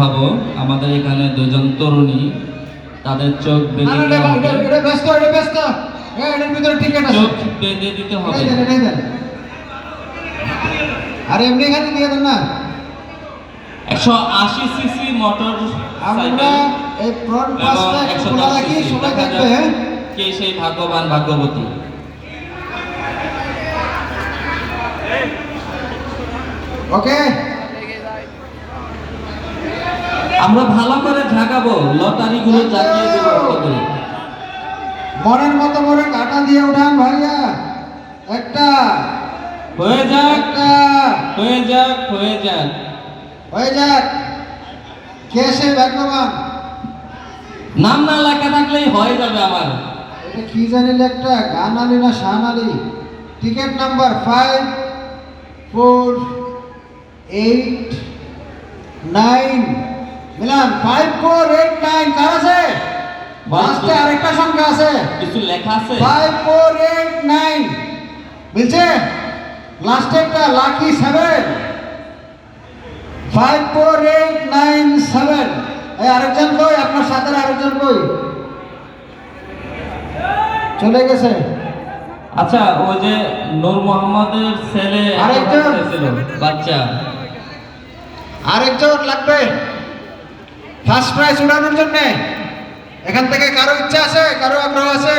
দেখাবো আমাদের এখানে দুজন তরুণী তাদের চোখ বেঁধে চোখ বেঁধে দিতে হবে। আরে এমনি এখানে দিয়ে দেন না। একশো আশি সিসি মোটর আমরা এই ফ্রন্ট পাসটা একটু খোলা রাখি সবাই হ্যাঁ? কে সেই ভাগ্যবান ভাগ্যবতী। ওকে আমরা ভালো করে ঝাঁকাবো লটারি গুলো জাগিয়ে দেবো করে। মনের মতো করে কাটা দিয়ে উঠান ভাইয়া। একটা হয়ে যাক একটা। হয়ে যাক হয়ে যাক। হয়ে যাক। কে সে ভাগ্যবান? নাম না লেখা থাকলেই হয়ে যাবে আমার। এটা কি জানি একটা গান আলী না Shan Ali? Ticket number five four eight nine Milan five four eight nine কার আছে? লাস্টে আরেকটা সংখ্যা আছে। কিছু লেখা আছে? ফাইভ ফোর এইট নাইন বলছে লাস্টে একটা lucky seven five four eight nine seven এই আরেকজন কই? আপনার সাথে আরেকজন কই? চলে গেছে। আচ্ছা ওই যে নূর মোহাম্মদের ছেলে আরেকজন? বাচ্চা। আরেকজন লাগবে। ফার্স্ট প্রাইজ উড়ানোর জন্যে। এখান থেকে কারও ইচ্ছা আছে কারও আগ্রহ আছে?